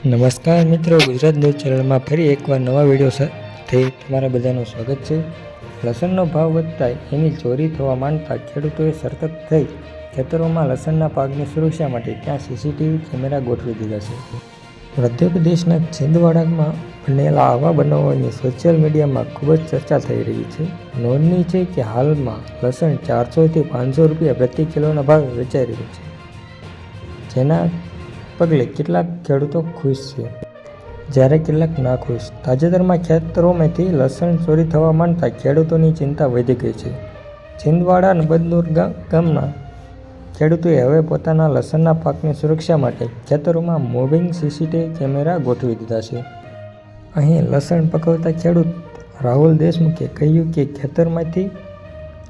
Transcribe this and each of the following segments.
નમસ્કાર મિત્રો, ગુજરાત ન્યૂઝ ચેનલમાં ફરી એકવાર નવા વીડિયો સાથે તમારા બધાનું સ્વાગત છે. લસણનો ભાવ વધતા એની ચોરી થવા માંડતા ખેડૂતોએ સતર્ક થઈ ખેતરોમાં લસણના પાકની સુરક્ષા માટે ત્યાં સીસીટીવી કેમેરા ગોઠવી દીધા છે. મધ્યપ્રદેશના છિંદવાડામાં બનેલા આવા બનાવોની સોશિયલ મીડિયામાં ખૂબ જ ચર્ચા થઈ રહી છે. નોંધની છે કે હાલમાં લસણ ચારસોથી પાંચસો રૂપિયા પ્રતિ કિલોના ભાવે વેચાઈ રહ્યું છે. જેના પગલે કેટલાક ખેડૂતો ખુશ છે. જ્યારે કેટલાક નાખુશ તાજેતરમાં ખેતરોમાંથી લસણ ચોરી થવા માંડતા ખેડૂતોની ચિંતા વધી ગઈ છે. છિંદવાડા અને બદનૂર ગામના ખેડૂતોએ હવે પોતાના લસણના પાકની સુરક્ષા માટે ખેતરોમાં મૂવિંગ સીસીટીવી કેમેરા ગોઠવી દીધા છે. અહીં લસણ પકવતા ખેડૂત રાહુલ દેશમુખે કહ્યું કે ખેતરમાંથી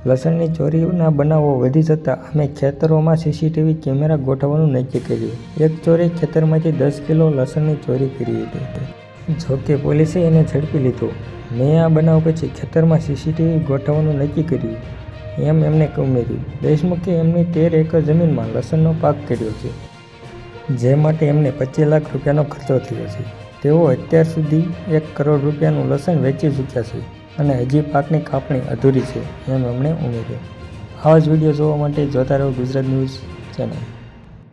લસણની ચોરીના બનાવો વધી જતાં અમે ખેતરોમાં સીસીટીવી કેમેરા ગોઠવવાનું નક્કી કર્યું. એક ચોરે ખેતરમાંથી દસ કિલો લસણની ચોરી કરી હતી. જોકે પોલીસે એને ઝડપી લીધો. મેં આ બનાવ પછી ખેતરમાં સીસીટીવી ગોઠવવાનું નક્કી કર્યું. એમ એમને ઉમેર્યું. દેશમુખે એમની તેર એકર જમીનમાં લસણનો પાક કર્યો છે, જે માટે એમને પચીસ લાખ રૂપિયાનો ખર્ચો થયો છે. તેઓ અત્યાર સુધી એક કરોડ રૂપિયાનું લસણ વેચી ચૂક્યા છે. અને હજી પાકની કાપણી અધૂરી છે, એમ એમણે ઉમેર્યું. આવા જ વીડિયો જોવા માટે જોતા રહો ગુજરાત ન્યૂઝ ચેનલ.